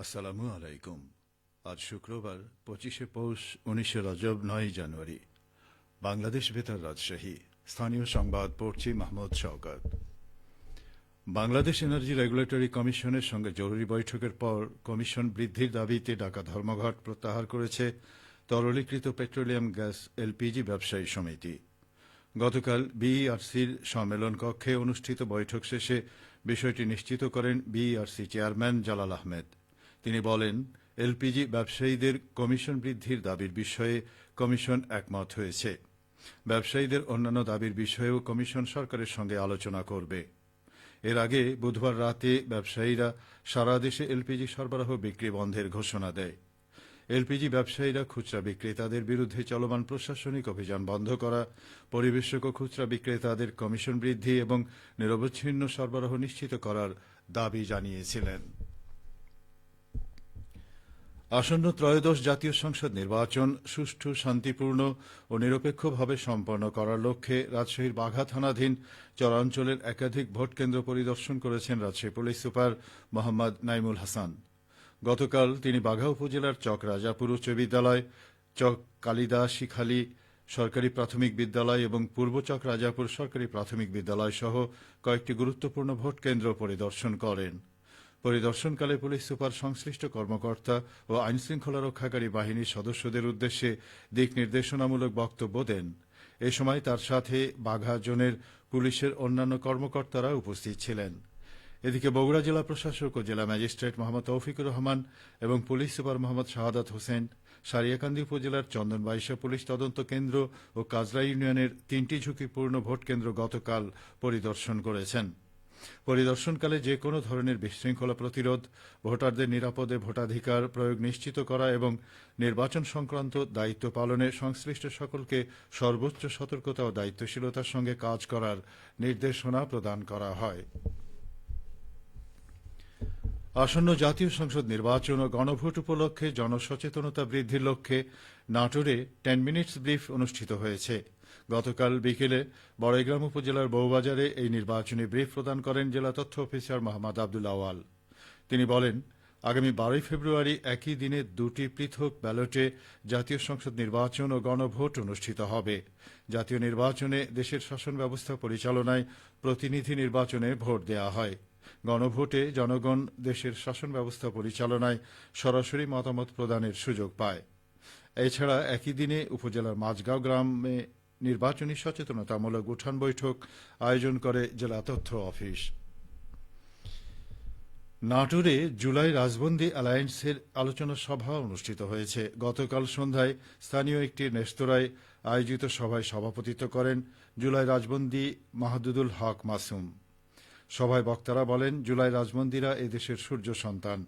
আসসালামু আলাইকুম। আজ শুক্রবার, পঁচিশে পৌষ, উনিশে রজব নয় জানুয়ারি। বাংলাদেশ বেতার রাজশাহী। স্থানীয় সংবাদ পড়ছি মাহমুদ শওকত। বাংলাদেশ এনার্জি রেগুলেটরি কমিশনের সঙ্গে জরুরি বৈঠকের পর কমিশন বৃদ্ধির দাবিতে ডাকা ধর্মঘট প্রত্যাহার করেছে তরলীকৃত পেট্রোলিয়াম গ্যাস এলপিজি ব্যবসায়ী সমিতি। গতকাল বিইআরসির সম্মেলন কক্ষে অনুষ্ঠিত বৈঠক শেষে বিষয়টি নিশ্চিত করেন বিইআরসি চেয়ারম্যান জালাল আহমেদ। তিনি বলেন, এলপিজি ব্যবসায়ীদের কমিশন বৃদ্ধির দাবির বিষয়ে কমিশন একমত হয়েছে। ব্যবসায়ীদের অন্যান্য দাবির বিষয়েও কমিশন সরকারের সঙ্গে আলোচনা করবে। এর আগে বুধবার রাতে ব্যবসায়ীরা সারা দেশে এলপিজি সরবরাহ বিক্রি বন্ধের ঘোষণা দেয়। এলপিজি ব্যবসায়ীরা খুচরা বিক্রেতাদের বিরুদ্ধে চলমান প্রশাসনিক অভিযান বন্ধ করা, পরিবেশক ও খুচরা বিক্রেতাদের কমিশন বৃদ্ধি এবং নিরবচ্ছিন্ন সরবরাহ নিশ্চিত করার দাবি জানিয়েছিলেন। আসন্ন ত্রয়োদশ জাতীয় সংসদ নির্বাচন সুষ্ঠু, শান্তিপূর্ণ ও নিরপেক্ষভাবে সম্পন্ন করার লক্ষ্যে রাজশাহীর বাঘা থানাধীন চরাঞ্চলের একাধিক ভোট কেন্দ্র পরিদর্শন করেছেন রাজশাহী পুলিশ সুপার মোহাম্মদ নাইমুল হাসান। গতকাল তিনি বাঘা উপজেলার চক রাজাপুর উচ্চ বিদ্যালয়, চক কালিদাস শিখালী সরকারি প্রাথমিক বিদ্যালয় এবং পূর্বচক রাজাপুর সরকারি প্রাথমিক বিদ্যালয় সহ কয়েকটি গুরুত্বপূর্ণ ভোট কেন্দ্র পরিদর্শন করেন। পরিদর্শনকালে পুলিশ সুপার সংশ্লিষ্ট কর্মকর্তা ও আইনশৃঙ্খলা রক্ষাকারী বাহিনীর সদস্যদের উদ্দেশ্যে দিক নির্দেশনামূলক বক্তব্য দেন। এ সময় তার সাথে বাঘা জোনের পুলিশের অন্যান্য কর্মকর্তারা উপস্থিত ছিলেন। এদিকে বগুড়া জেলা প্রশাসক ও জেলা ম্যাজিস্ট্রেট মোহাম্মদ তৌফিকুর রহমান এবং পুলিশ সুপার মোহাম্মদ শাহাদাত হোসেন, সারিয়াকান্দি উপজেলার চন্দনবাইশা পুলিশ তদন্ত কেন্দ্র ও কাজরা ইউনিয়নের তিনটি ঝুঁকিপূর্ণ ভোট কেন্দ্র গতকাল পরিদর্শন করেছেন। পরিদর্শনকালে যে কোনো ধরনের বিশৃঙ্খলা প্রতিরোধ, ভোটারদের নিরাপদে ভোটাধিকার প্রয়োগ নিশ্চিত করা এবং নির্বাচন সংক্রান্ত দায়িত্ব পালনে সংশ্লিষ্ট সকলকে সর্বোচ্চ সতর্কতা ও দায়িত্বশীলতার সঙ্গে কাজ করার নির্দেশনা প্রদান করা হয়। আসন্ন জাতীয় সংসদ নির্বাচন ও গণভোট উপলক্ষে জনসচেতনতা বৃদ্ধির লক্ষ্যে নাটোরে টেন মিনিটস ব্রিফ অনুষ্ঠিত হয়েছে। গতকাল বিকেলে বড়াইগ্রাম উপজেলার বউবাজারে এই নির্বাচনী ব্রিফ প্রদান করেন জেলা তথ্য অফিসার মোহাম্মদ আব্দুল আওয়াল। তিনি বলেন, আগামী বারোই ফেব্রুয়ারি একই দিনে দুটি পৃথক ব্যালটে জাতীয় সংসদ নির্বাচন ও গণভোট অনুষ্ঠিত হবে। জাতীয় নির্বাচনে দেশের শাসন ব্যবস্থা পরিচালনায় প্রতিনিধি নির্বাচনে ভোট দেওয়া হয়। গণভোটে জনগণ দেশের শাসন ব্যবস্থা পরিচালনায় সরাসরি মতামত প্রদানের সুযোগ পায়। এছাড়া একই দিনে উপজেলার মাঝগাঁও গ্রামে নির্বাচনী সচেতনতামূলক উঠান বৈঠক আয়োজন করে জেলা তথ্য অফিস। নাটোরে জুলাই রাজবন্দী অ্যালায়েন্সের আলোচনা সভা অনুষ্ঠিত হয়েছে। গতকাল সন্ধ্যায় স্থানীয় একটি রেস্তোরাঁয় আয়োজিত সভায় সভাপতিত্ব করেন জুলাই রাজবন্দী মাহদুদুল হক মাসুম। সভায় বক্তারা বলেন, জুলাই রাজবন্দিরা এদেশের সূর্য সন্তান।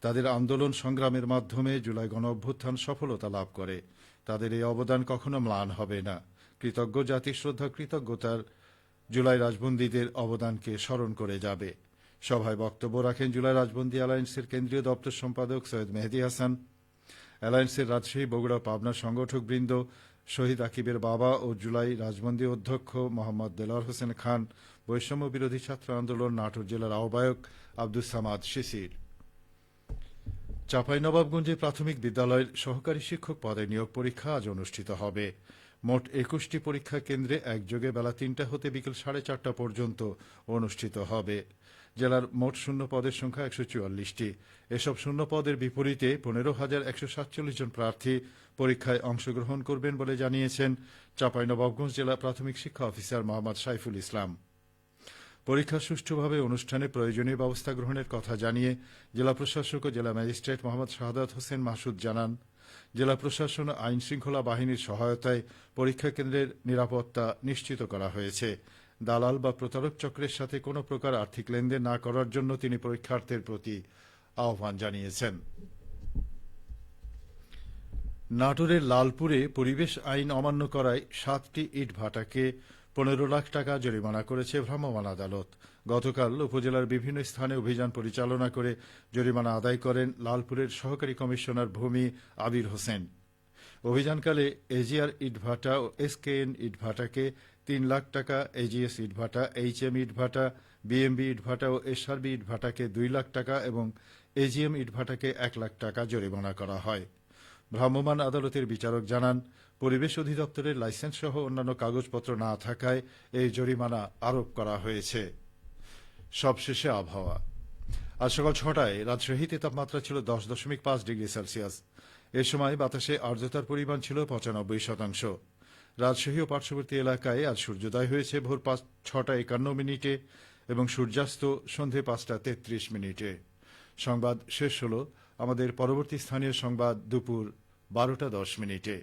তাদের আন্দোলন সংগ্রামের মাধ্যমে জুলাই গণ অভ্যুত্থান সফলতা লাভ করে। তাদের এই অবদান কখনো ম্লান হবে না। কৃতজ্ঞ জাতি শ্রদ্ধা, কৃতজ্ঞতার জুলাই রাজবন্দীদের অবদানকে স্মরণ করে যাবে। সভায় বক্তব্য রাখেন জুলাই রাজবন্দী অ্যালায়েন্সের কেন্দ্রীয় দপ্তর সম্পাদক সৈয়দ মেহেদি হাসান। অ্যালায়েন্সের রাজশাহী, বগুড়া, পাবনা সংগঠক বৃন্দ শহীদ আকিবের বাবা ও জুলাই রাজবন্দী অধ্যক্ষ মোহাম্মদ দেলার হোসেন খান, বৈষম্য বিরোধী ছাত্র আন্দোলন নাটোর জেলার আহ্বায়ক আব্দুস সামাদ শিশির। চাঁপাইনবাবগঞ্জে প্রাথমিক বিদ্যালয়ের সহকারী শিক্ষক পদে নিয়োগ পরীক্ষা আজ অনুষ্ঠিত হবে। মোট একুশটি পরীক্ষা কেন্দ্রে একযোগে বেলা তিনটা হতে বিকেল সাড়ে চারটা পর্যন্ত অনুষ্ঠিত হবে। জেলার মোট শূন্য পদের সংখ্যা একশো চুয়াল্লিশটি। এসব শূন্য পদের বিপরীতে পনেরো হাজার একশো সাতচল্লিশ জন প্রার্থী পরীক্ষায় অংশগ্রহণ করবেন বলে জানিয়েছেন চাঁপাইনবাবগঞ্জ জেলা প্রাথমিক শিক্ষা অফিসার মোহাম্মদ সাইফুল ইসলাম। পরীক্ষা সুষ্ঠুভাবে অনুষ্ঠানে প্রয়োজনীয় ব্যবস্থা গ্রহণের কথা জানিয়ে জেলা প্রশাসক ও জেলা ম্যাজিস্ট্রেট মোহাম্মদ শাহাদাত হোসেন মাসুদ জানান জেলা প্রশাসন আইন শৃঙ্খলা বাহিনীর সহায়তায় পরীক্ষা কেন্দ্রের নিরাপত্তা নিশ্চিত করা হয়েছে। দালাল বা প্রতারক চক্রের সাথে কোনো প্রকার আর্থিক লেনদেন না করার জন্য তিনি পরীক্ষার্থীর প্রতি আহ্বান জানিয়েছেন। নাটোরের লালপুরে পরিবেশ আইন অমান্য করায় সাতটি ইট ভাটাকে পনেরো লাখ টাকা জরিমানা করেছে ভ্রাম্যমাণ আদালত। গতকাল উপজেলার বিভিন্ন স্থানে অভিযান পরিচালনা করে জরিমানা আদায় করেন লালপুরের সহকারী কমিশনার ভূমি আবির হোসেন। অভিযানকালে এজিআর ইটভাটা ও এসকেএন ইটভাটাকে তিন লাখ টাকা, এজিএস ইটভাটা, এইচএম ইটভাটা, বিএমবি ইটভাটা ও এসআরবি ইটভাটাকে দুই লাখ টাকা এবং এজিএম ইটভাটাকে এক লাখ টাকা জরিমানা করা হয়। ভ্রাম্যমাণ আদালতের বিচারক জানান, পরিবেশ অধিদপ্তরের লাইসেন্স সহ অন্যান্য কাগজপত্র না থাকায় এই জরিমানা আরোপ করা হয়েছে। সবশেষে আবহাওয়া। আজ সকাল ছটায় রাজশাহীতে তাপমাত্রা ছিল দশ দশমিক পাঁচ ডিগ্রি সেলসিয়াস। এ সময় বাতাসে আর্দ্রতার পরিমাণ ছিল পঁচানব্বই শতাংশ। রাজশাহী ও পার্শ্ববর্তী এলাকায় আজ সূর্যোদয় হয়েছে ভোর পাঁচ, ছটা একান্ন মিনিটে এবং সূর্যাস্ত সন্ধে পাঁচটা তেত্রিশ মিনিটে। সংবাদ শেষ হল আমাদের পরবর্তী স্থানীয় সংবাদ দুপুর বারোটা দশ মিনিটে।